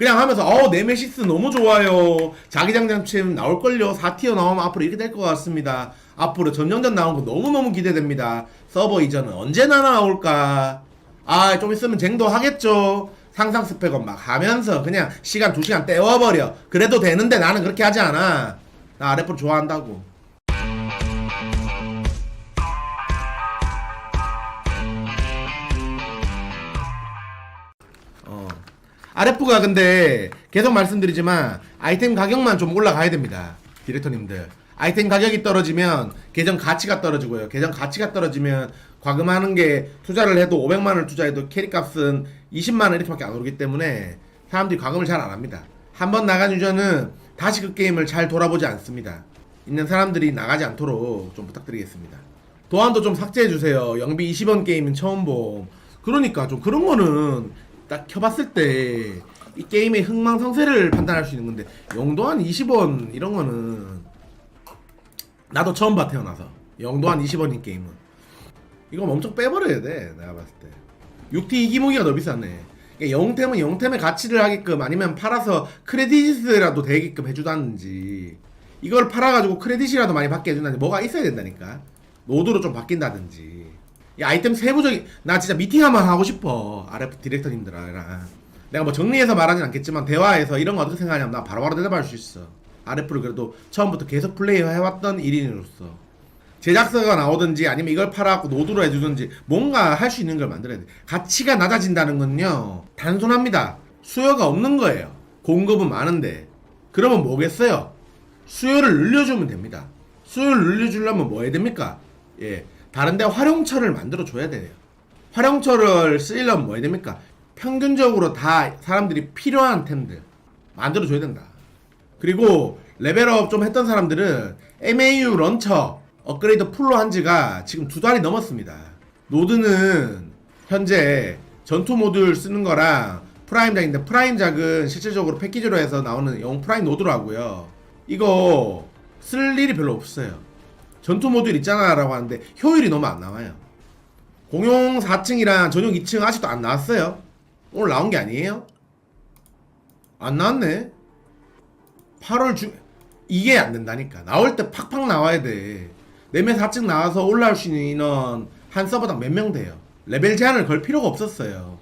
그냥 하면서 어 네메시스 너무 좋아요. 자기장장침 나올걸요. 4티어 나오면 앞으로 이렇게 될 것 같습니다. 앞으로 전령전 나온 거 너무너무 기대됩니다. 서버 이전은 언제나 나올까? 아 좀 있으면 쟁도 하겠죠. 상상 스펙업 막 하면서 그냥 시간 2시간 때워버려. 그래도 되는데 나는 그렇게 하지 않아. 나 아랫부로 좋아한다고 RF가 근데 계속 말씀드리지만 아이템 가격만 좀 올라가야 됩니다. 디렉터님들. 아이템 가격이 떨어지면 계정 가치가 떨어지고요. 계정 가치가 떨어지면 과금하는 게 투자를 해도 500만 원을 투자해도 캐릭 값은 20만 원 이렇게밖에 안 오르기 때문에 사람들이 과금을 잘 안 합니다. 한 번 나간 유저는 다시 그 게임을 잘 돌아보지 않습니다. 있는 사람들이 나가지 않도록 좀 부탁드리겠습니다. 도안도 좀 삭제해 주세요. 영비 20원 게임은 처음 봄. 그러니까 좀 그런 거는 딱 켜봤을 때 이 게임의 흥망성쇠를 판단할 수 있는 건데 영도한 20원 이런 거는 나도 처음 봐 태어나서. 영도한 20원인 게임은. 이거 엄청 빼버려야 돼 내가 봤을 때. 6T 이기무기가 더 비싸네. 그러니까 영템은 영템의 가치를 하게끔 아니면 팔아서 크레딧이라도 되게끔 해주다든지 이걸 팔아가지고 크레딧이라도 많이 받게 해준다든지 뭐가 있어야 된다니까. 노드로 좀 바뀐다든지 이 아이템 세부적인 나 진짜 미팅 한번 하고 싶어. RF 디렉터님들이랑 내가 뭐 정리해서 말하진 않겠지만 대화에서 이런 거 어떻게 생각하냐면 나 바로바로 대답할 수 있어. RF를 그래도 처음부터 계속 플레이 해왔던 1인으로서. 제작사가 나오든지 아니면 이걸 팔아갖고 노드로 해주든지 뭔가 할 수 있는 걸 만들어야 돼. 가치가 낮아진다는 건요 단순합니다. 수요가 없는 거예요. 공급은 많은데. 그러면 뭐겠어요? 수요를 늘려주면 됩니다. 수요를 늘려주려면 뭐 해야 됩니까? 예 다른데 활용처를 만들어 줘야 돼요 활용처를 쓰려면 뭐 해야 됩니까 평균적으로 다 사람들이 필요한 템들 만들어 줘야 된다 그리고 레벨업 좀 했던 사람들은 MAU 런처 업그레이드 풀로 한 지가 지금 두 달이 넘었습니다. 노드는 현재 전투 모듈 쓰는 거랑 프라임 작인데 프라임 작은 실질적으로 패키지로 해서 나오는 영 프라임 노드로 하고요. 이거 쓸 일이 별로 없어요. 전투 모듈 있잖아 라고 하는데 효율이 너무 안 나와요. 공용 4층이랑 전용 2층 아직도 안 나왔어요. 오늘 나온 게 아니에요? 안 나왔네. 8월 중 이게 안 된다니까 나올 때 팍팍 나와야 돼 내면 4층 나와서 올라올 수 있는 인원 한 서버당 몇 명 돼요 레벨 제한을 걸 필요가 없었어요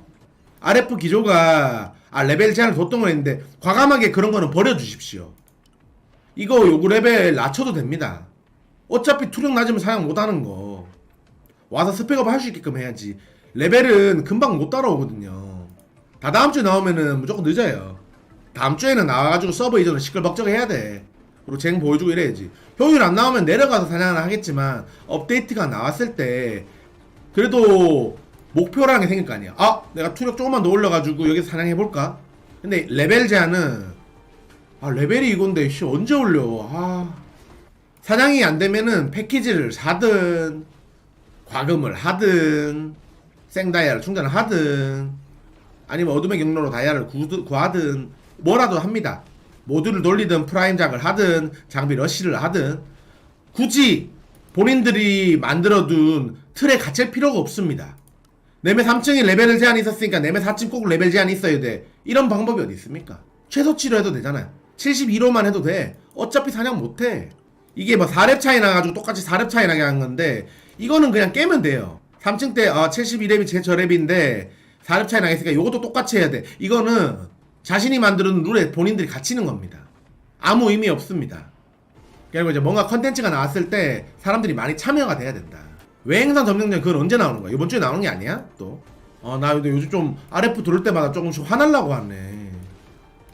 RF 기조가 아 레벨 제한을 뒀던 거였는데 과감하게 그런 거는 버려주십시오 이거 요구 레벨 낮춰도 됩니다 어차피 투력 낮으면 사용 못하는 거 와서 스펙업 할 수 있게끔 해야지 레벨은 금방 못 따라오거든요 다 다음 주에 나오면은 무조건 늦어요 다음 주에는 나와가지고 서버 이전을 시끌벅적 해야 돼. 그리고 쟁 보여주고 이래야지. 효율 안 나오면 내려가서 사냥을 하겠지만 업데이트가 나왔을 때 그래도 목표라는 게 생길 거 아니야. 아, 내가 투력 조금만 더 올려가지고 여기서 사냥해 볼까? 근데 레벨 제한은 아 레벨이 이건데 씨 언제 올려? 아 사냥이 안 되면은 패키지를 사든 과금을 하든 생다이아를 충전을 하든 아니면 어둠의 경로로 다이아를 구하든 뭐라도 합니다. 모듈을 돌리든 프라임작을 하든 장비 러시를 하든 굳이 본인들이 만들어둔 틀에 갇힐 필요가 없습니다. 내매 3층에 레벨 제한이 있었으니까 내매 4층 꼭 레벨 제한이 있어야 돼. 이런 방법이 어디 있습니까? 최소치로 해도 되잖아요. 72로만 해도 돼. 어차피 사냥 못해. 이게 뭐 4렙 차이 나가지고 똑같이 4렙 차이 나게 한 건데 이거는 그냥 깨면 돼요. 3층 때 아, 72렙이 제 저렙인데 4렙 차이 나겠으니까 이것도 똑같이 해야 돼. 이거는 자신이 만드는 룰에 본인들이 갇히는 겁니다. 아무 의미 없습니다. 그리고 이제 뭔가 컨텐츠가 나왔을 때 사람들이 많이 참여가 돼야 된다. 외행선 점령전 그건 언제 나오는 거야? 이번 주에 나오는 게 아니야? 또? 어, 나 요즘 좀 RF 들을 때마다 조금씩 화날라고 하네.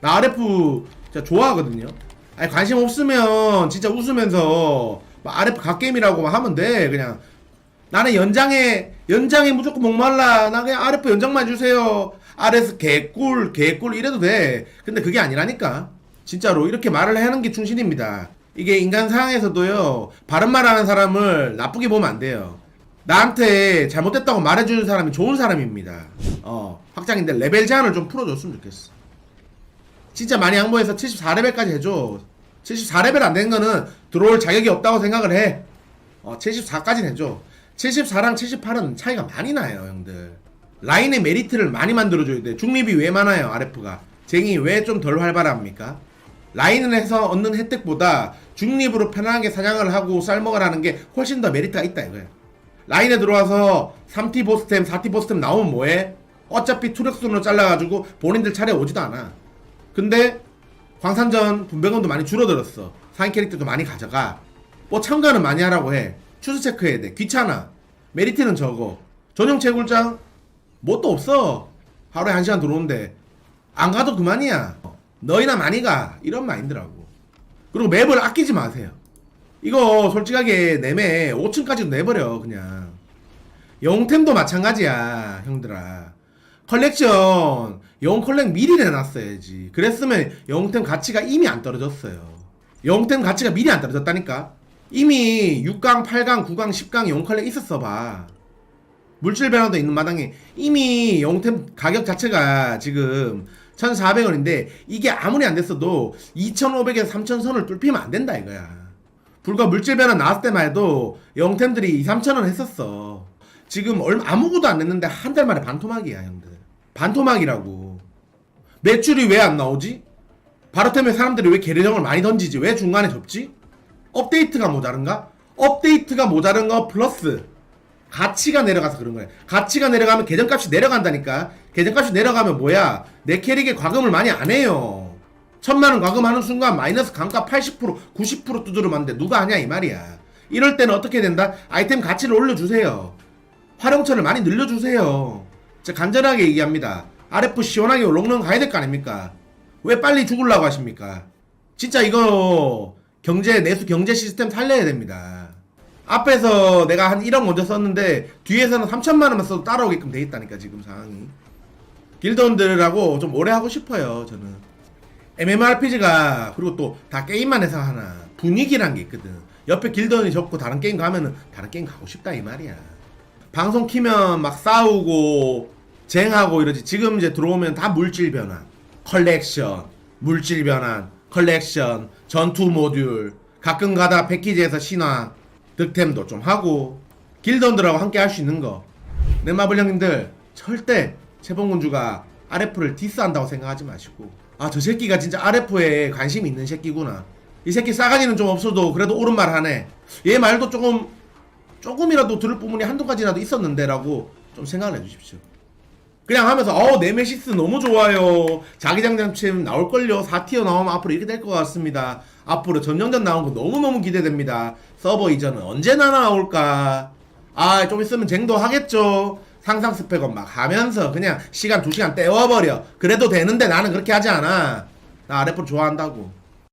나 RF 진짜 좋아하거든요. 아니 관심 없으면 진짜 웃으면서 막 RF 갓게임이라고 하면 돼 그냥. 나는 연장에 연장에 무조건 목말라. 나 그냥 RF 연장만 주세요. RS 개꿀 개꿀 이래도 돼. 근데 그게 아니라니까. 진짜로 이렇게 말을 하는 게 충신입니다. 이게 인간 상황에서도요 바른 말 하는 사람을 나쁘게 보면 안 돼요. 나한테 잘못됐다고 말해주는 사람이 좋은 사람입니다. 어 확장인데 레벨 제한을 좀 풀어줬으면 좋겠어 진짜 많이 양보해서 74레벨까지 해줘. 74레벨 안 된 거는 들어올 자격이 없다고 생각을 해. 어, 74까지는 해줘. 74랑 78은 차이가 많이 나요, 형들. 라인의 메리트를 많이 만들어줘야 돼. 중립이 왜 많아요, RF가? 쟁이 왜 좀 덜 활발합니까? 라인을 해서 얻는 혜택보다 중립으로 편안하게 사냥을 하고 쌀먹으라는 게 훨씬 더 메리트가 있다 이거야. 라인에 들어와서 3T 보스템, 4T 보스템 나오면 뭐해? 어차피 투력순으로 잘라가지고 본인들 차례 오지도 않아. 근데 광산전 분배금도 많이 줄어들었어. 상위 캐릭터도 많이 가져가. 뭐 참가는 많이 하라고 해. 추수 체크해야 돼. 귀찮아. 메리트는 적어. 전용 채굴장 뭐또 없어. 하루에 한 시간 들어오는데 안 가도 그만이야. 너희나 많이 가. 이런 마인드라고. 그리고 맵을 아끼지 마세요. 이거 솔직하게 내매 5층까지도 내버려 그냥. 영템도 마찬가지야 형들아. 컬렉션 영 컬렉 미리 내놨어야지. 그랬으면 영템 가치가 이미 안 떨어졌어요. 영템 가치가 미리 안 떨어졌다니까. 이미 6강, 8강, 9강, 10강 영 컬렉 있었어 봐. 물질 변화도 있는 마당에 이미 영템 가격 자체가 지금 1,400원인데 이게 아무리 안 됐어도 2,500에서 3,000선을 뚫리면 안 된다 이거야. 불과 물질 변화 나왔을 때만 해도 영템들이 2, 3,000원 했었어. 지금 얼마 아무것도 안 냈는데 한 달 만에 반토막이야 형들. 반토막이라고. 매출이 왜 안 나오지? 바로 때문에 사람들이 왜 계량을 많이 던지지? 왜 중간에 접지? 업데이트가 모자른가? 업데이트가 모자른 거 플러스 가치가 내려가서 그런 거야. 가치가 내려가면 계정값이 내려간다니까. 계정값이 내려가면 뭐야? 내 캐릭에 과금을 많이 안 해요. 천만 원 과금하는 순간 마이너스 감가 80% 90% 두드러맞는데 누가 하냐 이 말이야. 이럴 때는 어떻게 된다? 아이템 가치를 올려주세요. 활용처를 많이 늘려주세요. 진짜 간절하게 얘기합니다. RF 시원하게 롱런 가야 될 거 아닙니까? 왜 빨리 죽으려고 하십니까? 진짜 이거 경제 내수 경제 시스템 살려야 됩니다. 앞에서 내가 한 1억 먼저 썼는데 뒤에서는 3천만 원만 써도 따라오게끔 돼 있다니까 지금 상황이. 길드원들하고 좀 오래 하고 싶어요 저는. MMORPG가 그리고 또 다 게임만 해서 하나 분위기란 게 있거든. 옆에 길드원이 적고 다른 게임 가면은 다른 게임 가고 싶다 이 말이야. 방송 키면 막 싸우고 쟁하고 이러지. 지금 이제 들어오면 다 물질 변환, 컬렉션, 물질 변환, 컬렉션, 전투 모듈, 가끔 가다 패키지에서 신화, 득템도 좀 하고 길드원들하고 함께 할 수 있는 거. 내 마블 형님들 절대 채봉군주가 RF를 디스한다고 생각하지 마시고 아 저 새끼가 진짜 RF에 관심 있는 새끼구나. 이 새끼 싸가지는 좀 없어도 그래도 옳은 말 하네. 얘 말도 조금 조금이라도 들을 부분이 한두 가지라도 있었는데라고 좀 생각을 해주십시오. 그냥 하면서 어 네메시스 너무 좋아요. 자기장 장침 나올걸요. 4티어 나오면 앞으로 이렇게 될 것 같습니다. 앞으로 전용전 나온 거 너무너무 기대됩니다. 서버 이전은 언제나 나올까? 아 좀 있으면 쟁도 하겠죠. 상상 스펙은 막 하면서 그냥 시간 2시간 때워버려. 그래도 되는데 나는 그렇게 하지 않아. 나 RF 좋아한다고.